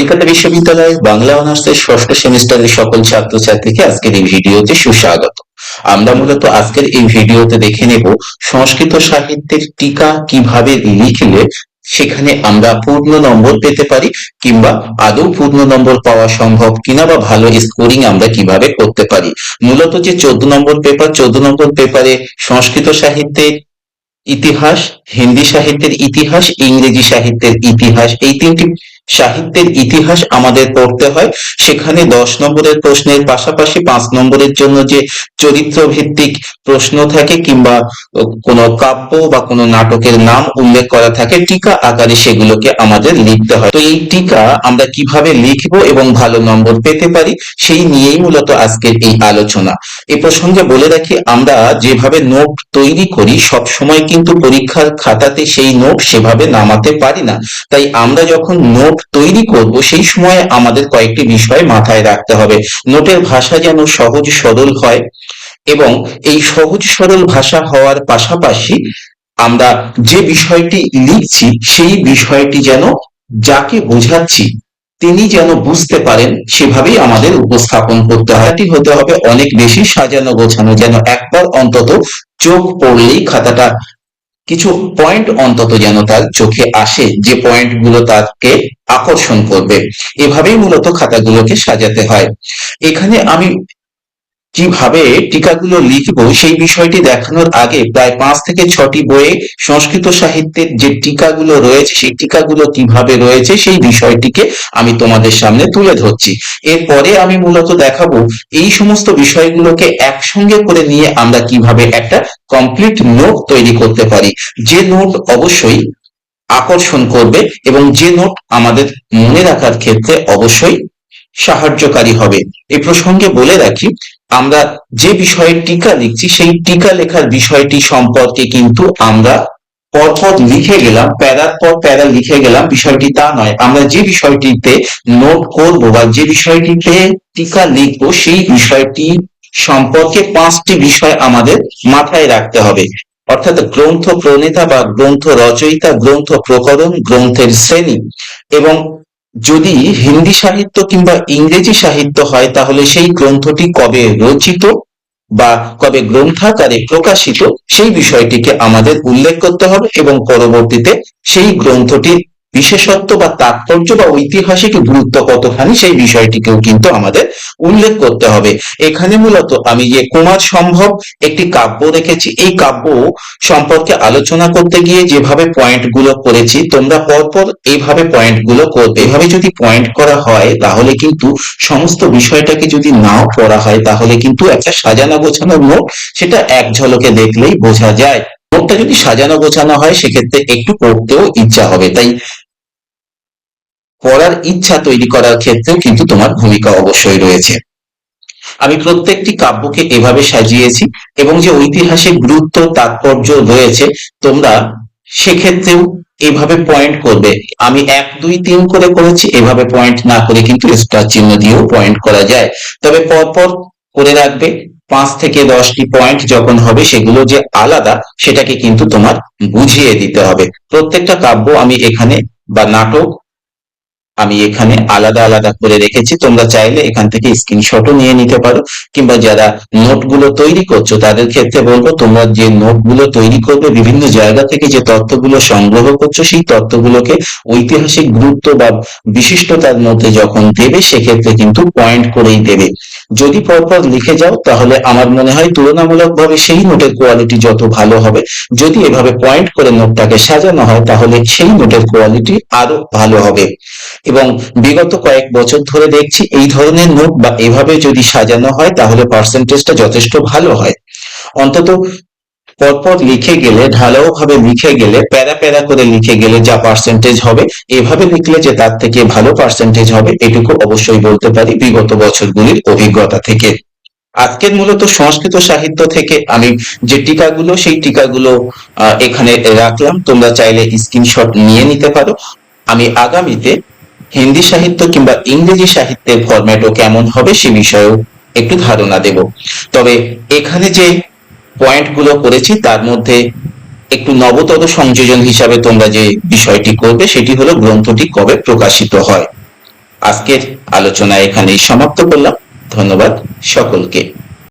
কলকাতা বিশ্ববিদ্যালয়ের বাংলা অনার্সের ষষ্ঠ সেমিস্টারের সকল ছাত্রছাত্রীকে আজকের এই ভিডিওতে সুস্বাগত। আমরা মূলত আজকের এই ভিডিওতে দেখে নেব সংস্কৃত সাহিত্যের টিকা কীভাবে লিখলে সেখানে আমরা পূর্ণ নম্বর পেতে পারি কিংবা আদৌ পূর্ণ নম্বর পাওয়া সম্ভব কিনা বা ভালো স্কোরিং আমরা কীভাবে করতে পারি। মূলত যে চোদ্দ নম্বর পেপার চোদ্দ নম্বর পেপারে সংস্কৃত সাহিত্যের ইতিহাস, হিন্দি সাহিত্যের ইতিহাস, ইংরেজি সাহিত্যের ইতিহাস, এই তিনটি সাহিত্যের ইতিহাস আমাদের পড়তে হয়। সেখানে দশ নম্বরের প্রশ্নের পাশাপাশি পাঁচ নম্বরের জন্য যে চরিত্র ভিত্তিক প্রশ্ন থাকে কিংবা কোনো কাব্য বা কোনো নাটকের নাম উল্লেখ করা থাকে, টিকা আকারে সেগুলোকে আমাদের লিখতে হয়। তো এই টিকা আমরা কীভাবে লিখব এবং ভালো নম্বর পেতে পারি, সেই নিয়েই মূলত আজকের এই আলোচনা। এ প্রসঙ্গে বলে রাখি, আমরা যেভাবে নোট তৈরি করি সব সময় কিন্তু পরীক্ষার খাতাতে সেই নোট সেভাবে নামাতে পারি না। তাই আমরা যখন নোট তৈরি করব, সেই সময় আমাদের কয়েকটি বিষয় মাথায় রাখতে হবে। নোটের ভাষা যেন সহজ সরল হয় এবং এই সহজ সরল ভাষা হওয়ার পাশাপাশি আমরা যে বিষয়টি লিখছি, সেই বিষয়টি যেন যাকে বোঝাচ্ছি, তিনি যেন বুঝতে পারেন, সেভাবেই আমাদের উপস্থাপন করতে হয়। এটি হতে হবে অনেক বেশি সাজানো গোছানো, যেন একবার অন্তত চোখ পড়লেই খাতাটা কিছু পয়েন্ট অন্তত যেন তার চোখে আসে, যে পয়েন্টগুলো তাকে আকর্ষণ করবে। এভাবেই মূলত খাতাগুলোকে সাজাতে হয়। এখানে আমি কীভাবে টিকাগুলো লিখব সেই বিষয়টি দেখানোর আগে প্রায় পাঁচ থেকে ছটি বইয়ে সংস্কৃত সাহিত্যের যে টিকাগুলো রয়েছে, সেই টিকাগুলো কীভাবে রয়েছে সেই বিষয়টিকে আমি তোমাদের সামনে তুলে ধরছি। এরপরে আমি মূলত দেখাবো এই সমস্ত বিষয়গুলোকে একসঙ্গে করে নিয়ে আমরা কীভাবে একটা কমপ্লিট নোট তৈরি করতে পারি। যে নোট অবশ্যই আকর্ষণ করবে এবং যে নোট আমাদের মনে রাখার ক্ষেত্রে অবশ্যই সাহায্যকারী হবে। এ প্রসঙ্গে বলে রাখি আমরা যে বিষয়ে টিকা লিখছি, সেই টিকা লেখার বিষয়টি সম্পর্কে কিন্তু আমরা পরপর লিখে গেলাম, প্যারার পর প্যারা লিখে গেলাম, বিষয়টি তা নয়। আমরা যে বিষয়টিতে নোট করব বা যে বিষয়টিতে টিকা লিখব, সেই বিষয়টি সম্পর্কে পাঁচটি বিষয় আমাদের মাথায় রাখতে হবে। অর্থাৎ গ্রন্থ প্রণেতা বা গ্রন্থ রচয়িতা, গ্রন্থ প্রকরণ, গ্রন্থের শ্রেণি এবং যদি হিন্দি সাহিত্য কিংবা ইংরেজি সাহিত্য হয়, তাহলে সেই গ্রন্থটি কবে রচিত বা কবে গ্রন্থাকারে প্রকাশিত, সেই বিষয়টিকে আমাদের উল্লেখ করতে হবে এবং পরবর্তীতে সেই গ্রন্থটির বিশেষত্ব বা তাৎপর্য বা ঐতিহাসিক গুরুত্ব কতখানি সেই বিষয়টিকেও কিন্তু আমাদের উল্লেখ করতে হবে। এখানে মূলত আমি যে কুমার সম্ভব একটি কাব্য রেখেছি এই কাব্য সম্পর্কে আলোচনা করতে গিয়ে যেভাবে পয়েন্টগুলো করেছি, তোমরা পরপর এইভাবে পয়েন্টগুলো করবে। এভাবে যদি পয়েন্ট করা হয়, তাহলে কিন্তু সমস্ত বিষয়টাকে যদি নাও পড়া হয়, তাহলে কিন্তু একটা সাজানো গোছানো নোট সেটা এক ঝলকে দেখলেই বোঝা যায়। নোটটা যদি সাজানো গোছানো হয়, সেক্ষেত্রে একটু পড়তেও ইচ্ছা হবে। তাই পড়ার ইচ্ছা তৈরি করার ক্ষেত্রেও কিন্তু তোমার ভূমিকা অবশ্যই রয়েছে। আমি প্রত্যেকটি কাব্যকে এভাবে সাজিয়েছি এবং যে ঐতিহাসিক গুরুত্ব, তাৎপর্য রয়েছে, তোমরা সেক্ষেত্রেও এভাবে পয়েন্ট করবে। আমি এক, দুই, তিন করে করেছি, এভাবে পয়েন্ট না করে কিন্তু স্টার চিহ্ন দিয়েও পয়েন্ট করা যায়। তবে পরপর করে রাখবে। পাঁচ থেকে দশটি পয়েন্ট যখন হবে, সেগুলো যে আলাদা, সেটাকে কিন্তু তোমার বুঝিয়ে দিতে হবে। প্রত্যেকটা কাব্য আমি এখানে বা নাটক আমি এখানে আলাদা আলাদা করে রেখেছি। তোমরা চাইলে এখান থেকে স্ক্রিনশটও নিয়ে নিতে পারো। কিংবা যারা নোটগুলো তৈরি করছ, তাদের ক্ষেত্রে বলব, তোমরা যে নোটগুলো তৈরি করবে, বিভিন্ন জায়গা থেকে যে তথ্যগুলো সংগ্রহ করছ, সেই তথ্যগুলোকে ঐতিহাসিক গুরুত্ব বা বিশিষ্টতার মধ্যে যখন দেবে, সেক্ষেত্রে কিন্তু পয়েন্ট করেই দেবে। যদি পরপর লিখে যাও, তাহলে আমার মনে হয় তুলনামূলকভাবে সেই নোটের কোয়ালিটি যত ভালো হবে। যদি এভাবে পয়েন্ট করে নোটটাকে সাজানো হয়, তাহলে সেই নোটের কোয়ালিটি আরও ভালো হবে। এবং বিগত কয়েক বছর ধরে দেখছি এই ধরনের নোট বা এভাবে যদি সাজানো হয়, তাহলে পার্সেন্টেজটা যথেষ্ট ভালো হয়। অন্তত পরপর লিখে গেলে ঢালাও ভাবে লিখে গেলে, প্যারা প্যারা করে লিখে গেলে যা পার্সেন্টেজ হবে, এভাবে লিখলে যে তার থেকে ভালো পার্সেন্টেজ হবে, এটুকু অবশ্যই বলতে পারি বিগত বছরগুলির অভিজ্ঞতা থেকে। আজকের মূলত সংস্কৃত সাহিত্য থেকে আমি যে টিকাগুলো, সেই টিকাগুলো এখানে রাখলাম। তোমরা চাইলে স্ক্রিনশট নিয়ে নিতে পারো। আমি আগামীতে হিন্দি সাহিত্য কিংবা ইংরেজি সাহিত্যের ফরম্যাটও কেমন হবে সে বিষয়েও একটু ধারণা দেব। তবে এখানে যে পয়েন্টগুলো করেছি, তার মধ্যে একটু নবতর সংযোজন হিসাবে তোমরা যে বিষয়টি করবে, সেটি হলো গ্রন্থটি কবে প্রকাশিত হয়। আজকের আলোচনা এখানেই সমাপ্ত করলাম। ধন্যবাদ সকলকে।